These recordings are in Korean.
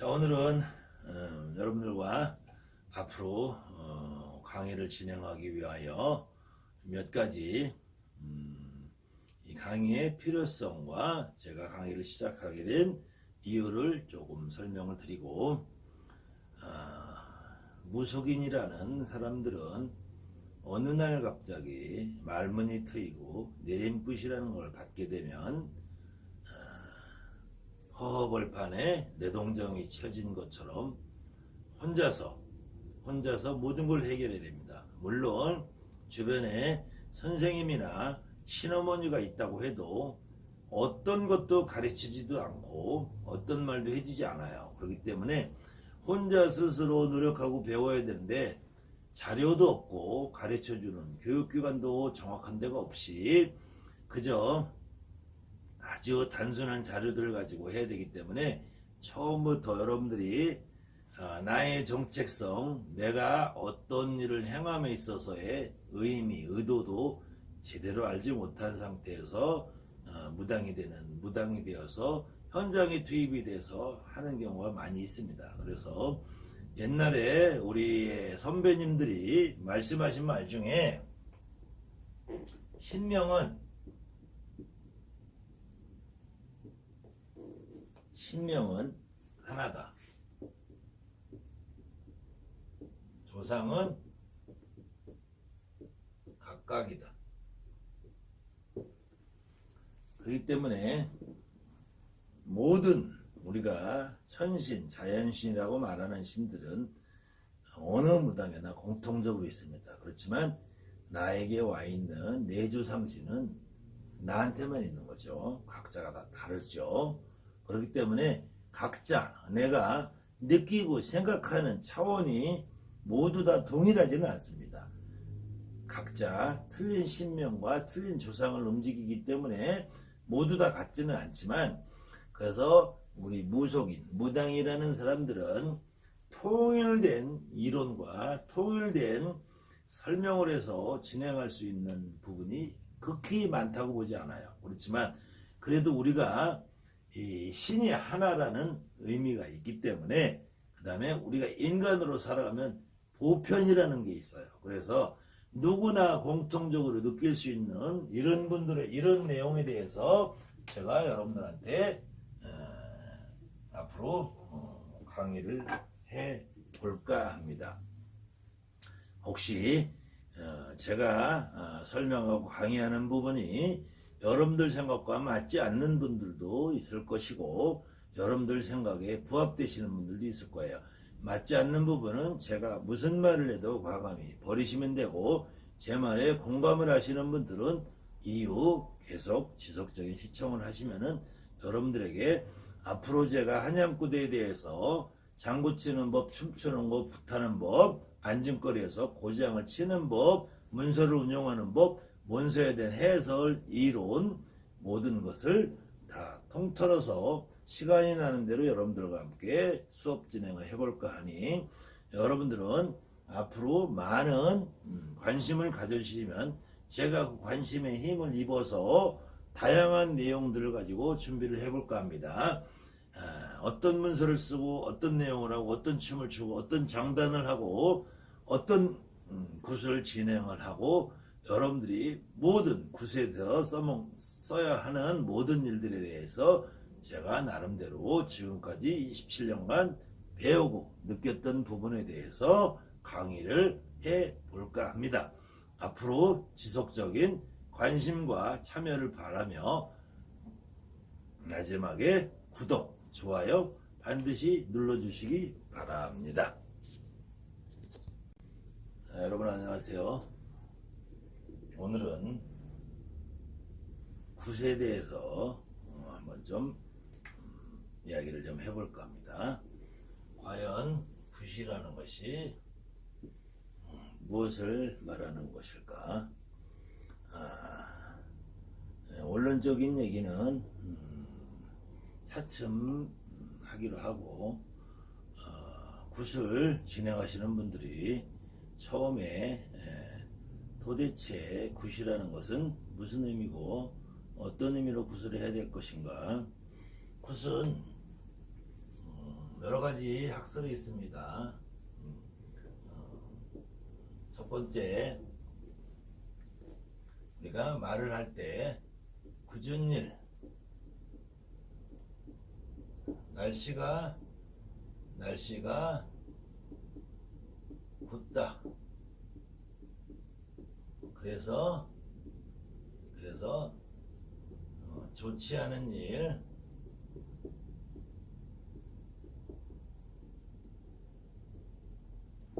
자 오늘은 어, 여러분들과 앞으로 어, 강의를 진행하기 위하여 몇 가지 음, 이 강의의 필요성과 제가 강의를 시작하게 된 이유를 조금 설명을 드리고 아, 무속인이라는 사람들은 어느 날 갑자기 말문이 트이고 내림굿이라는 걸 받게 되면 허허벌판에 내동정이 쳐진 것처럼 혼자서 혼자서 모든 걸 해결해야 됩니다. 물론 주변에 선생님이나 신어머니가 있다고 해도 어떤 것도 가르치지도 않고 어떤 말도 해주지 않아요. 그렇기 때문에 혼자 스스로 노력하고 배워야 되는데 자료도 없고 가르쳐주는 교육기관도 정확한 데가 없이 그저 아주 단순한 자료들을 가지고 해야 되기 때문에 처음부터 여러분들이 아, 나의 정책성, 내가 어떤 일을 행함에 있어서의 의미, 의도도 제대로 알지 못한 상태에서 어, 무당이 되는, 무당이 되어서 현장에 투입이 돼서 하는 경우가 많이 있습니다. 그래서 옛날에 우리 선배님들이 말씀하신 말 중에 신명은 신명은 하나다. 조상은 각각이다. 그렇기 때문에 모든 우리가 천신, 자연신이라고 말하는 신들은 어느 무당에나 공통적으로 있습니다. 그렇지만 나에게 와 있는 내주상신은 나한테만 있는 거죠. 각자가 다 다르죠. 그렇기 때문에 각자 내가 느끼고 생각하는 차원이 모두 다 동일하지는 않습니다. 각자 틀린 신명과 틀린 조상을 움직이기 때문에 모두 다 같지는 않지만 그래서 우리 무속인, 무당이라는 사람들은 통일된 이론과 통일된 설명을 해서 진행할 수 있는 부분이 극히 많다고 보지 않아요. 그렇지만 그래도 우리가 이 신이 하나라는 의미가 있기 때문에 그 다음에 우리가 인간으로 살아가면 보편이라는 게 있어요. 그래서 누구나 공통적으로 느낄 수 있는 이런 분들의 이런 내용에 대해서 제가 여러분들한테 어, 앞으로 어, 강의를 해 볼까 합니다. 혹시 어, 제가 어, 설명하고 강의하는 부분이 여러분들 생각과 맞지 않는 분들도 있을 것이고 여러분들 생각에 부합되시는 분들도 있을 거예요. 맞지 않는 부분은 제가 무슨 말을 해도 과감히 버리시면 되고 제 말에 공감을 하시는 분들은 이후 계속 지속적인 시청을 하시면은 여러분들에게 앞으로 제가 한양구대에 대해서 장구 치는 법, 춤추는 법, 붙하는 법, 안진거리에서 고장을 치는 법, 문서를 운영하는 법, 문서에 대한 해설, 이론 모든 것을 다 통틀어서 시간이 나는 대로 여러분들과 함께 수업 진행을 해볼까 하니 여러분들은 앞으로 많은 음, 관심을 가져주시면 제가 그 관심에 힘을 입어서 다양한 내용들을 가지고 준비를 해볼까 합니다. 아, 어떤 문서를 쓰고 어떤 내용을 하고 어떤 춤을 추고 어떤 장단을 하고 어떤 음, 구슬 진행을 하고 여러분들이 모든 구세에서 써먹, 써야 하는 모든 일들에 대해서 제가 나름대로 지금까지 27년간 배우고 느꼈던 부분에 대해서 강의를 해 볼까 합니다. 앞으로 지속적인 관심과 참여를 바라며 마지막에 구독, 좋아요 반드시 눌러주시기 바랍니다. 자, 여러분 안녕하세요. 오늘은 굿에 대해서 어, 한번 좀 음, 이야기를 좀 해볼까 합니다. 과연 굿이라는 것이 음, 무엇을 말하는 것일까? 아, 예, 원론적인 얘기는 음, 차츰 음, 하기로 하고 어, 굿을 진행하시는 분들이 처음에 에, 도대체 굿이라는 것은 무슨 의미고 어떤 의미로 굿을 해야 될 것인가? 굿은 음, 여러 가지 학설이 있습니다. 음, 어, 첫 번째, 우리가 말을 할 때 굳은 일, 날씨가 날씨가 굳다. 그래서 그래서 어, 좋지 않은 일,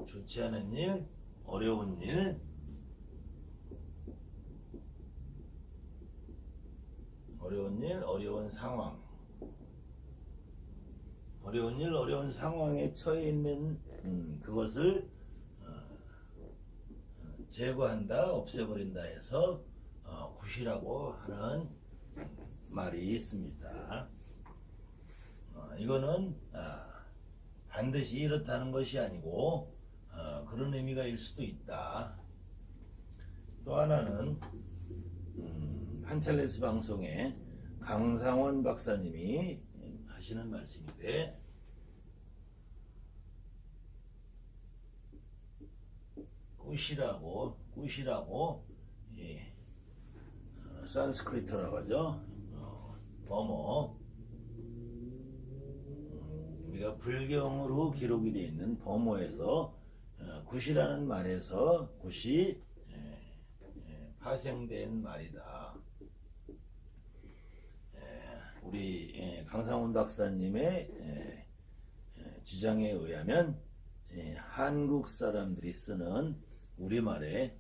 좋지 않은 일, 어려운 일, 어려운 일, 어려운 상황. 어려운 일, 어려운 상황에 처해 있는 음, 그것을 제거한다, 없애버린다 해서 어, 굿이라고 하는 말이 있습니다. 어, 이거는 아, 반드시 이렇다는 것이 아니고 어, 그런 의미가 일 수도 있다. 또 하나는 음, 판찰레스 방송에 강상원 박사님이 하시는 말씀인데 꽃이라고 꽃이라고 예, 어, 산스크리트라고 하죠. 어, 뭐뭐 음, 우리가 불경으로 기록이 되어 있는 범어에서 어, 굿이라는 말에서 굿이 예, 예, 파생된 말이다. 예, 우리 예, 강상훈 박사님의 주장에 의하면 예, 한국 사람들이 쓰는 우리말의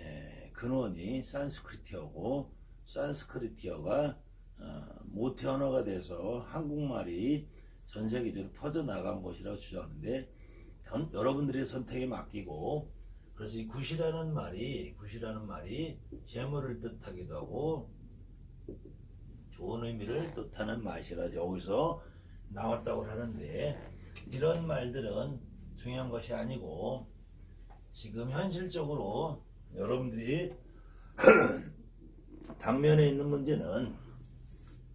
예, 근원이 산스크리트어고 산스크리트어가 어, 모태 언어가 돼서 한국말이 전 세계적으로 퍼져나간 것이라고 주장하는데 전- 여러분들의 선택에 맡기고 그래서 이 굿이라는 말이 굿이라는 말이 재물을 뜻하기도 하고 좋은 의미를 뜻하는 맛이라 여기서 나왔다고 하는데 이런 말들은 중요한 것이 아니고 지금 현실적으로 여러분들이 당면에 있는 문제는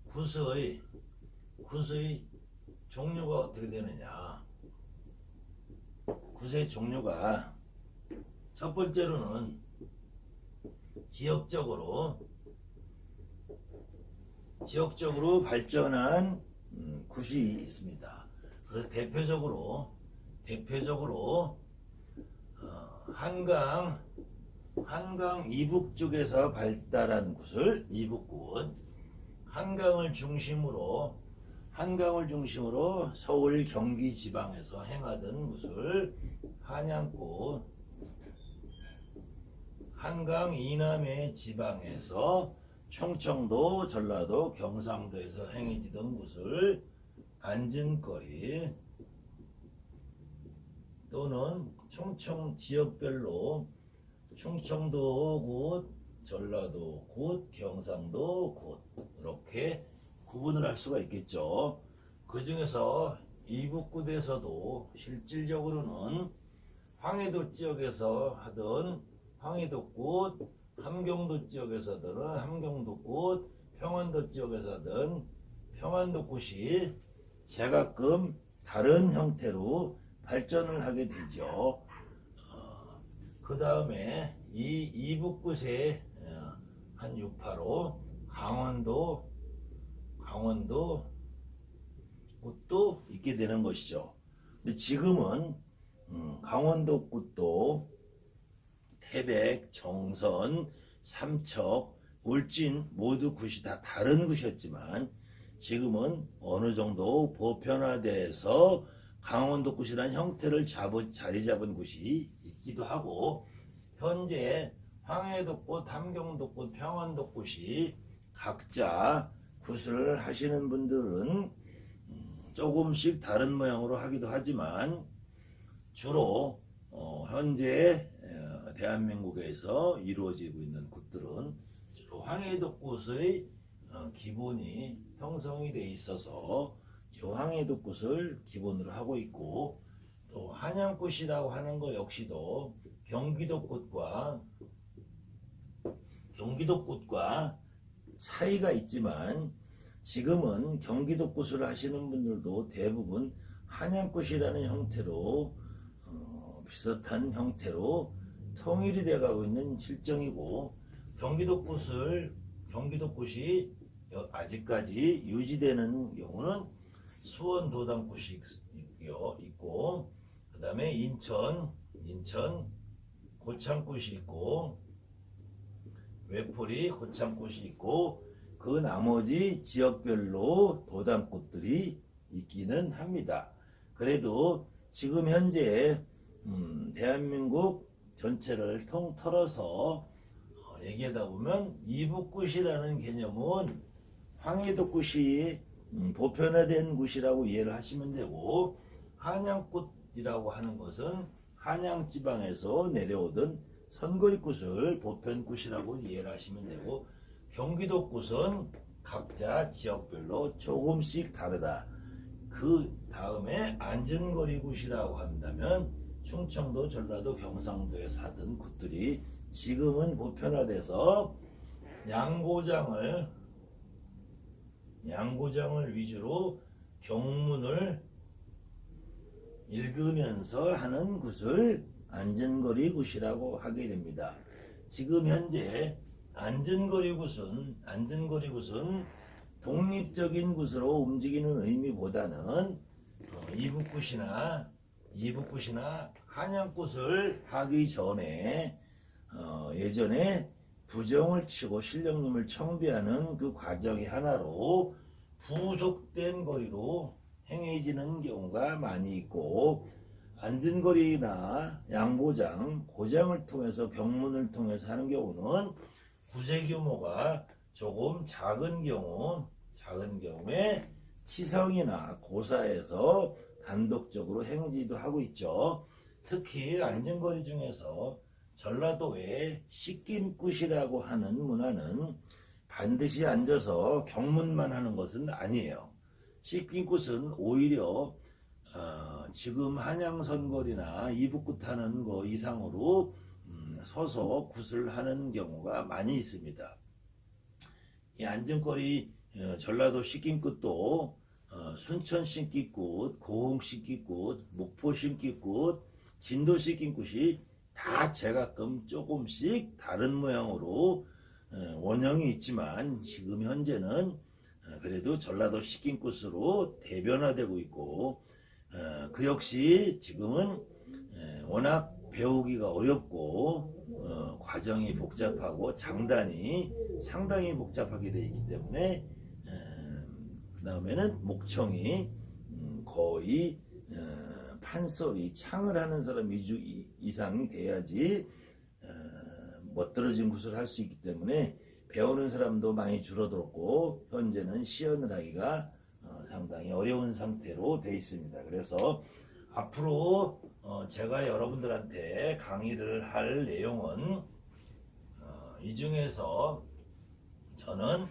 굿의 굿의 종류가 어떻게 되느냐 굿의 종류가 첫 번째로는 지역적으로 지역적으로 발전한 음, 굿이 있습니다. 그래서 대표적으로 대표적으로 어, 한강 한강 이북 쪽에서 발달한 굿을 이북굿 한강을 중심으로 한강을 중심으로 서울 경기 지방에서 행하던 굿을 한양굿 한강 이남의 지방에서 충청도, 전라도, 경상도에서 행해지던 곳을 안전거리 또는 충청 지역별로 충청도 곳, 전라도 곳, 경상도 곳 이렇게 구분을 할 수가 있겠죠. 그 중에서 이북굿에서도 실질적으로는 황해도 지역에서 하던 황해도꽃, 함경도 지역에서는 함경도꽃, 평안도 지역에서는 평안도꽃이 제가끔 다른 형태로 발전을 하게 되죠. 그 다음에 이 이북굿의 어, 한 유파로 강원도, 강원도 꽃도 있게 되는 것이죠. 근데 지금은 음, 강원도 꽃도 태백, 정선, 삼척, 울진 모두 굿이 다 다른 굿이었지만 지금은 어느 정도 보편화돼서 강원도 굿이라는 형태를 잡은, 자리 잡은 굿이 있기도 하고 현재 황해도 꽃, 함경도 꽃, 평안도 꽃이 각자 굿을 하시는 분들은 음, 조금씩 다른 모양으로 하기도 하지만 주로 어, 현재 어, 대한민국에서 이루어지고 있는 곳들은 주로 황해도꽃의 어, 기본이 형성이 돼 있어서 이 황해도꽃을 기본으로 하고 있고 또 한양꽃이라고 하는 것 역시도 경기도 꽃과 경기도 꽃과 차이가 있지만 지금은 경기도 꽃을 하시는 분들도 대부분 한양꽃이라는 형태로 어, 비슷한 형태로 통일이 돼가고 있는 실정이고 경기도 꽃을 경기도 꽃이 여- 아직까지 유지되는 경우는 수원 도당꽃이 있고요, 있고 그 다음에 인천 인천 고창꽃이 있고 외포리 고창꽃이 있고 그 나머지 지역별로 도당꽃들이 있기는 합니다. 그래도 지금 현재 음, 대한민국 전체를 통틀어서 어, 얘기하다 보면 이북꽃이라는 개념은 황해도 꽃이 음, 보편화된 곳이라고 이해를 하시면 되고 한양꽃이라고 하는 것은 한양 지방에서 내려오던 선거리꽃을 보편꽃이라고 이해를 하시면 되고 경기도 꽃은 각자 지역별로 조금씩 다르다. 그 다음에 안전거리 굿이라고 한다면 충청도, 전라도, 경상도에서 하던 굿들이 지금은 보편화돼서 양고장을 양고장을 위주로 경문을 읽으면서 하는 굿을 안전거리 굿이라고 하게 됩니다. 지금 현재 안전거리 굿은 안전거리 굿은 독립적인 굿으로 움직이는 의미보다는 어, 이북굿이나 이북굿이나 한양꽃을 하기 전에 어, 예전에 부정을 치고 실령님을 청비하는 그 과정이 하나로 부속된 거리로 행해지는 경우가 많이 있고 안전거리나 양고장, 고장을 통해서 경문을 통해서 하는 경우는 구제 규모가 조금 작은 경우, 작은 경우에 치성이나 고사에서 단독적으로 행지도 하고 있죠. 특히 안전거리 중에서 전라도의 씻김굿이라고 하는 문화는 반드시 앉아서 경문만 하는 것은 아니에요. 씻김굿은 오히려 어, 지금 한양선거리나 이북굿 하는 거 이상으로 음, 서서 굿을 하는 경우가 많이 있습니다. 이 안전거리 어, 전라도 씻김굿도 어, 순천 신기굿, 고흥 신기굿, 목포 신기굿, 진도 신기굿이 다 제가끔 조금씩 다른 모양으로 어, 원형이 있지만 지금 현재는 어, 그래도 전라도 신기굿으로 대변화되고 있고 어, 그 역시 지금은 에, 워낙 배우기가 어렵고 어, 과정이 복잡하고 장단이 상당히 복잡하게 되어 있기 때문에 그 다음에는 목청이 음, 거의 어, 판소리 창을 하는 사람 위주 이- 이상 돼야지 어, 멋들어진 굿을 할 수 있기 때문에 배우는 사람도 많이 줄어들었고 현재는 시연을 하기가 어, 상당히 어려운 상태로 돼 있습니다. 그래서 앞으로 어, 제가 여러분들한테 강의를 할 내용은 어, 이 중에서 저는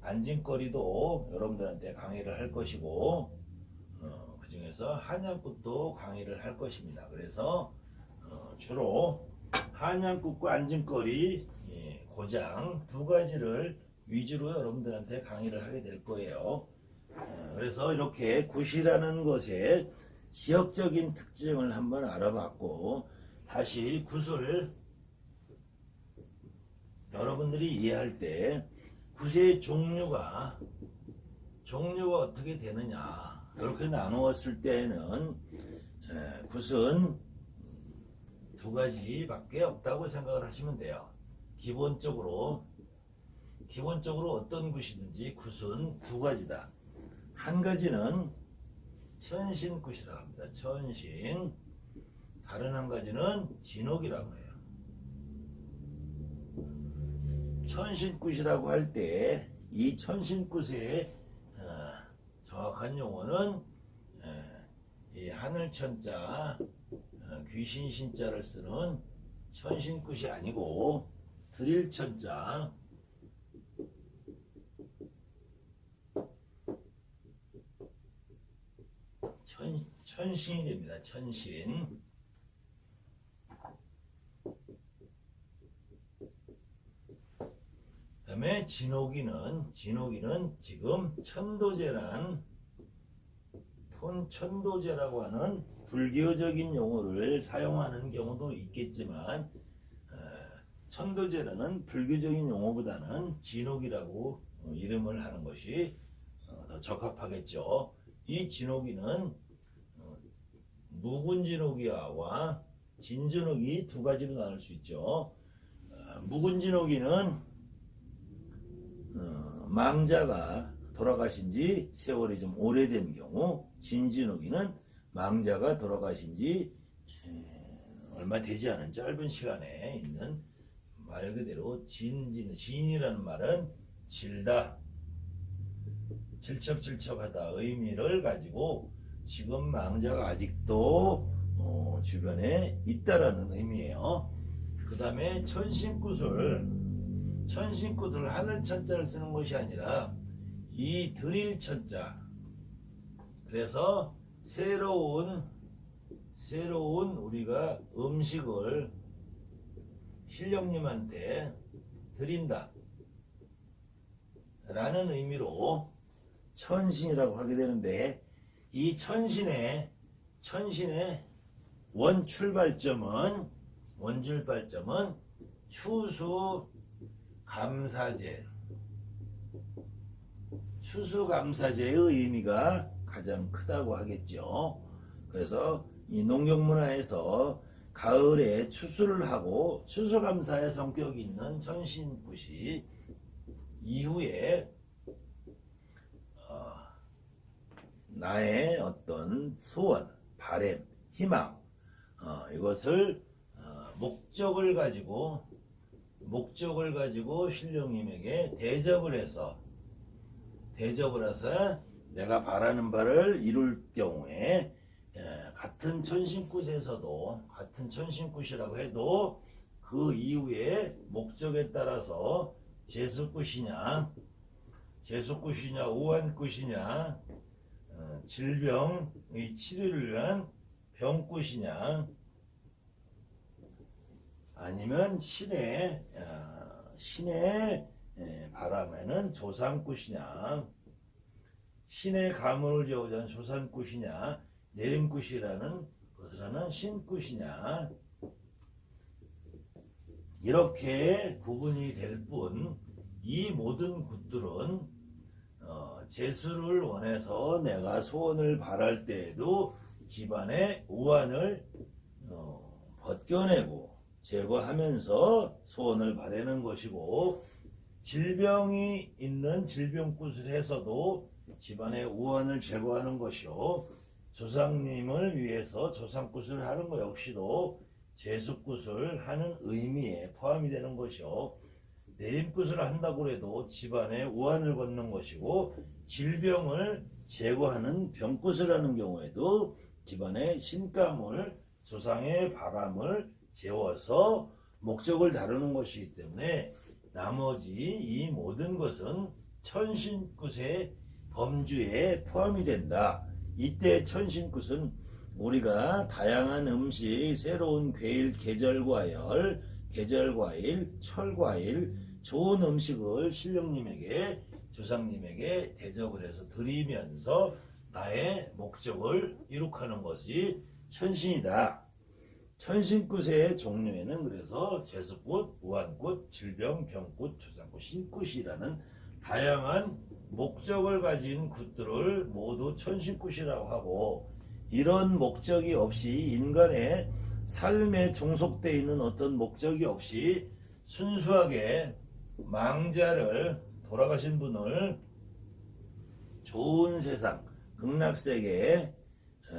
안진거리도 여러분들한테 강의를 할 것이고 어, 그 중에서 한양꽃도 강의를 할 것입니다. 그래서 어, 주로 한양꽃과 안진거리 예, 고장 두 가지를 위주로 여러분들한테 강의를 하게 될 거예요. 어, 그래서 이렇게 굿이라는 것의 지역적인 특징을 한번 알아봤고 다시 굿을 여러분들이 이해할 때 굿의 종류가 종류가 어떻게 되느냐 이렇게 나누었을 때는 에, 굿은 두 가지밖에 없다고 생각을 하시면 돼요. 기본적으로 기본적으로 어떤 굿이든지 굿은 두 가지다. 한 가지는 천신 굿이라고 합니다. 천신. 다른 한 가지는 진옥이라고 해요. 천신굿이라고 할 때 이 천신굿의 어, 정확한 용어는 에, 이 하늘천자 어, 귀신신자를 쓰는 천신굿이 아니고 드릴천자 천, 천신이 됩니다. 천신. 그 다음에 진옥이는 진옥이는 지금 천도제란 폰천도제라고 하는 불교적인 용어를 사용하는 경우도 있겠지만 어, 천도제라는 불교적인 용어보다는 진옥이라고 어, 이름을 하는 것이 어, 더 적합하겠죠. 이 진옥이는 어, 묵은 진옥이와 진진옥이 두 가지로 나눌 수 있죠. 어, 묵은 진옥이는 어, 망자가 돌아가신 지 세월이 좀 오래된 경우 진진옥이는 망자가 돌아가신 지 에, 얼마 되지 않은 짧은 시간에 있는 말 그대로 진진 진이라는 말은 질다. 질척질척하다 의미를 가지고 지금 망자가 아직도 어, 주변에 있다라는 의미예요. 그 다음에 천신구슬. 천신구슬 하늘 천자를 쓰는 것이 아니라 이 드릴 천자 그래서 새로운 새로운 우리가 음식을 신령님한테 드린다. 라는 의미로 천신이라고 하게 되는데 이 천신의 천신의 원 출발점은 원 출발점은 추수 감사제. 추수 감사제의 의미가 가장 크다고 하겠죠. 그래서 이 농경 문화에서 가을에 추수를 하고 추수감사의 성격이 있는 천신굿이 이후에 어, 나의 어떤 소원, 바램, 희망 어, 이것을 어, 목적을 가지고 목적을 가지고 신령님에게 대접을 해서 대접을 해서 내가 바라는 바를 이룰 경우에 예, 같은 천신굿에서도 같은 천신굿이라고 해도 그 이후에 목적에 따라서 제수굿이냐 제수굿이냐 우한굿이냐 어, 질병의 치료를 위한 병굿이냐 아니면 신의 어, 신의 예, 바람에는 조상굿이냐 신의 가문을 지어오자는 조상굿이냐 내림굿이라는 것을 하는 신굿이냐. 이렇게 구분이 될 뿐 이 모든 굿들은 어, 재수를 원해서 내가 소원을 바랄 때에도 집안의 우환을 어, 벗겨내고 제거하면서 소원을 바라는 것이고 질병이 있는 질병굿을 해서도 집안의 우환을 제거하는 것이요. 조상님을 위해서 조상굿을 하는 것 역시도 제수굿을 하는 의미에 포함이 되는 것이요. 내림굿을 한다고 해도 집안의 우환을 걷는 것이고 질병을 제거하는 병굿을 하는 경우에도 집안의 신감을 조상의 바람을 재워서 목적을 다루는 것이기 때문에 나머지 이 모든 것은 천신굿의 범주에 포함이 된다. 이때 천신굿은 우리가 다양한 음식, 새로운 괴일, 계절과일, 계절과일, 철과일, 좋은 음식을 신령님에게, 조상님에게 대접을 해서 드리면서 나의 목적을 이룩하는 것이 천신이다. 천신굿의 종류에는 그래서 제수굿, 우한굿, 질병, 병굿, 조상굿, 신굿이라는 다양한 목적을 가진 굿들을 모두 천신굿이라고 하고 이런 목적이 없이 인간의 삶에 종속되어 있는 어떤 목적이 없이 순수하게 망자를 돌아가신 분을 좋은 세상, 극락세계에 어,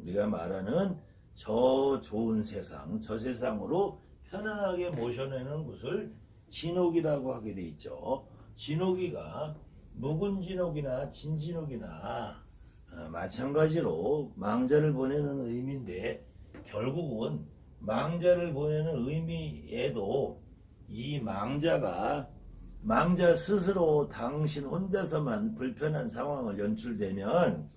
우리가 말하는 저 좋은 세상, 저 세상으로 편안하게 모셔내는 곳을 진옥이라고 하게 돼 있죠. 진옥이가 묵은 진옥이나 진진옥이나 어, 마찬가지로 망자를 보내는 의미인데 결국은 망자를 보내는 의미에도 이 망자가 망자 스스로 당신 혼자서만 불편한 상황을 연출되면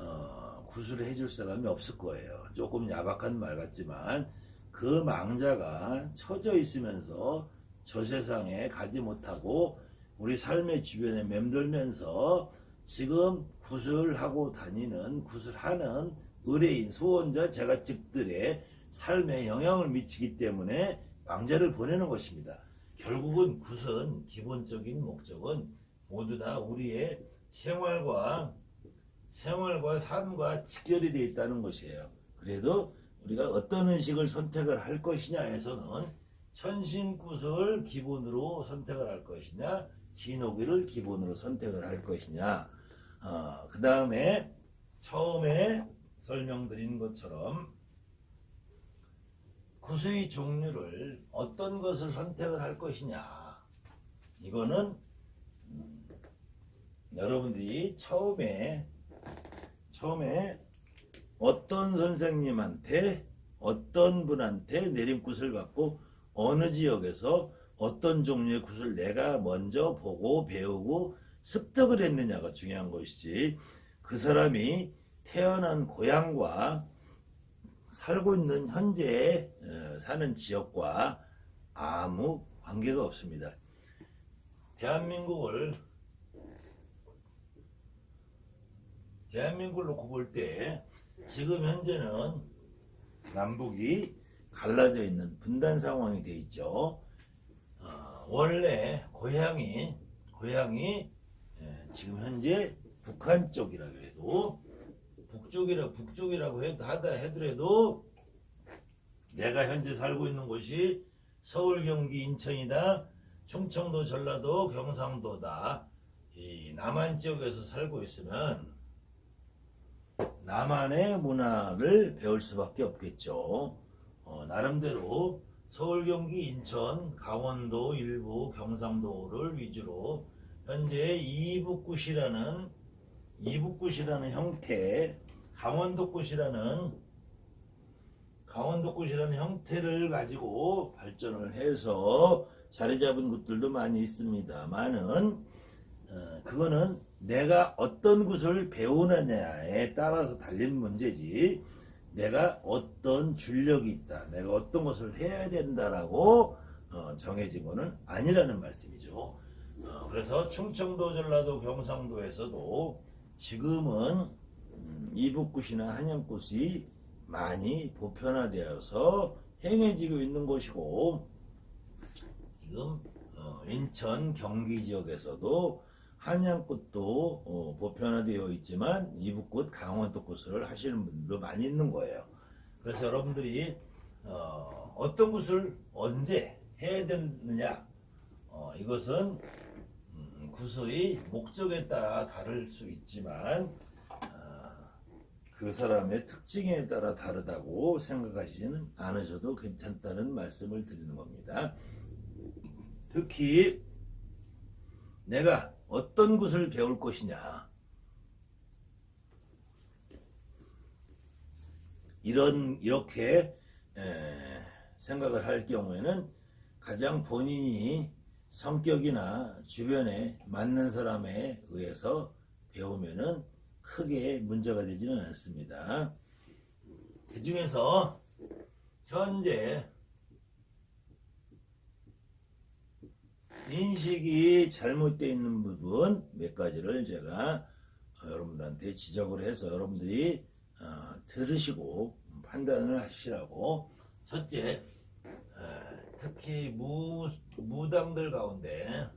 어, 구술을 해줄 사람이 없을 거예요. 조금 야박한 말 같지만 그 망자가 처져 있으면서 저 세상에 가지 못하고 우리 삶의 주변에 맴돌면서 지금 구슬하고 다니는 구슬하는 의뢰인 수원자 제갓집들의 삶에 영향을 미치기 때문에 왕자를 보내는 것입니다. 결국은 굿은 기본적인 목적은 모두 다 우리의 생활과 생활과 삶과 직결이 되어 있다는 것이에요. 그래도 우리가 어떤 의식을 선택을 할 것이냐에서는 천신굿을 기본으로 선택을 할 것이냐, 진호기를 기본으로 선택을 할 것이냐. 어, 그 다음에 처음에 설명드린 것처럼 구수의 종류를 어떤 것을 선택을 할 것이냐. 이거는 음, 여러분들이 처음에 처음에 어떤 선생님한테 어떤 분한테 내림굿을 받고 어느 지역에서 어떤 종류의 굿을 내가 먼저 보고 배우고 습득을 했느냐가 중요한 것이지 그 사람이 태어난 고향과 살고 있는 현재 어, 사는 지역과 아무 관계가 없습니다. 대한민국을 대한민국을 놓고 볼 때 지금 현재는 남북이 갈라져 있는 분단 상황이 돼 있죠. 어, 원래 고향이 고향이 예, 지금 현재 북한 쪽이라 그래도 북쪽이라 북쪽이라고 해도 하다 해더라도 내가 현재 살고 있는 곳이 서울, 경기, 인천이다. 충청도, 전라도, 경상도다. 이 남한 지역에서 살고 있으면 남한의 문화를 배울 수밖에 없겠죠. 어, 나름대로 서울, 경기, 인천, 강원도 일부, 경상도를 위주로 현재 이북굿이라는 이북굿이라는 형태, 강원도굿이라는 강원도굿이라는 형태를 가지고 발전을 해서 자리 잡은 곳들도 많이 있습니다만은 어, 그거는 내가 어떤 굿을 배우느냐에 따라서 달린 문제지 내가 어떤 줄력이 있다 내가 어떤 것을 해야 된다라고 어, 정해진 것은 아니라는 말씀이죠. 어, 그래서 충청도 전라도 경상도에서도 지금은 음, 이북굿이나 한양굿이 많이 보편화되어서 행해지고 있는 것이고 지금 어, 인천 경기 지역에서도 한양꽃도 어, 보편화되어 있지만 이북꽃 강원도꽃을 하시는 분들도 많이 있는 거예요. 그래서 여러분들이 어, 어떤 것을 언제 해야 되느냐 어, 이것은 음, 구슬의 목적에 따라 다를 수 있지만 어, 그 사람의 특징에 따라 다르다고 생각하시지는 않으셔도 괜찮다는 말씀을 드리는 겁니다. 특히 내가 어떤 것을 배울 것이냐 이런 이렇게 에, 생각을 할 경우에는 가장 본인이 성격이나 주변에 맞는 사람에 의해서 배우면은 크게 문제가 되지는 않습니다. 그 중에서 현재 인식이 잘못되어 있는 부분 몇 가지를 제가 어, 여러분들한테 지적을 해서 여러분들이 어, 들으시고 판단을 하시라고 첫째 어, 특히 무, 무당들 가운데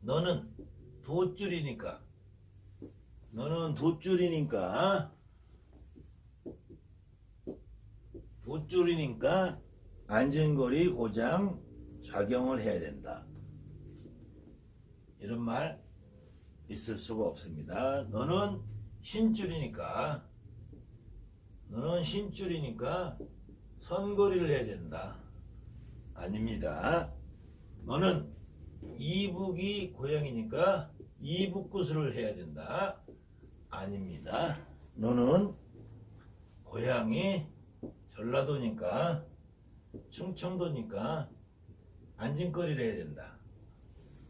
너는 돗줄이니까 너는 돗줄이니까 돗줄이니까 안전거리 고장 작용을 해야 된다. 이런 말 있을 수가 없습니다. 너는 신줄이니까 너는 신줄이니까 선거리를 해야 된다. 아닙니다. 너는 이북이 고향이니까 이북구슬을 해야 된다. 아닙니다. 너는 고향이 전라도니까 충청도니까 안진거리를 해야 된다.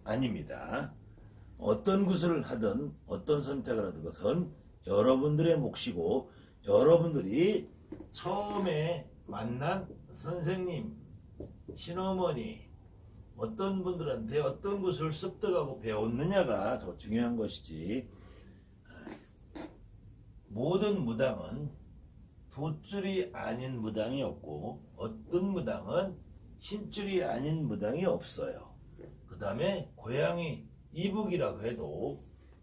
아닙니다. 어떤 구슬을 하든 어떤 선택을 하든 것은 여러분들의 몫이고 여러분들이 처음에 만난 선생님, 신어머니, 어떤 분들한테 어떤 것을 습득하고 배웠느냐가 더 중요한 것이지 모든 무당은 돛줄이 아닌 무당이 없고 어떤 무당은 신줄이 아닌 무당이 없어요. 그 다음에 고양이 이북이라고 해도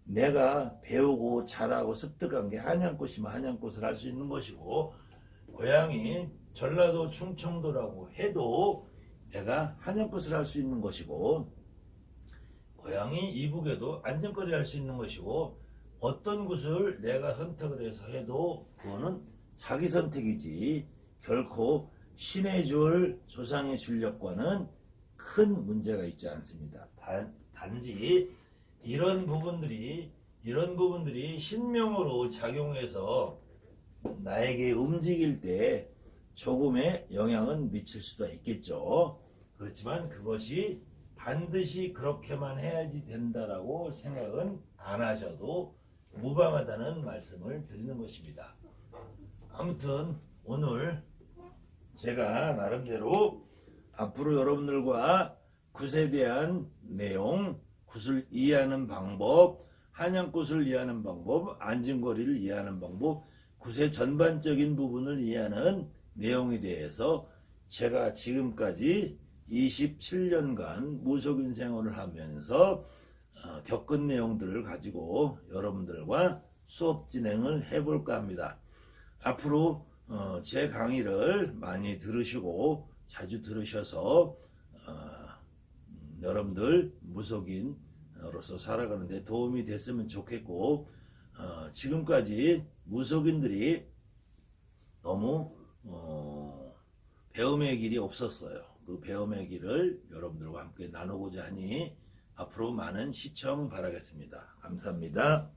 내가 배우고 잘하고 습득한 게 한양꽃이면 한양꽃을 할 수 있는 것이고 고양이 전라도 충청도라고 해도 내가 한양꽃을 할 수 있는 것이고 고양이 이북에도 안전거리 할 수 있는 것이고 어떤 곳을 내가 선택을 해서 해도 그거는 자기 선택이지 결코 신의 줄 조상의 줄력과는 큰 문제가 있지 않습니다. 단, 단지 이런 부분들이 이런 부분들이 신명으로 작용해서 나에게 움직일 때 조금의 영향은 미칠 수도 있겠죠. 그렇지만 그것이 반드시 그렇게만 해야지 된다라고 생각은 안 하셔도 무방하다는 말씀을 드리는 것입니다. 아무튼 오늘 제가 나름대로 앞으로 여러분들과 굿에 대한 내용, 굿을 이해하는 방법, 한양꽃을 이해하는 방법, 안진거리를 이해하는 방법, 굿의 전반적인 부분을 이해하는 내용에 대해서 제가 지금까지 27년간 무속인 생활을 하면서 어, 겪은 내용들을 가지고 여러분들과 수업 진행을 해볼까 합니다. 앞으로 어, 제 강의를 많이 들으시고 자주 들으셔서 어, 음, 여러분들 무속인으로서 살아가는데 도움이 됐으면 좋겠고 어, 지금까지 무속인들이 너무 어, 배움의 길이 없었어요. 그 배움의 길을 여러분들과 함께 나누고자 하니 앞으로 많은 시청 바라겠습니다. 감사합니다.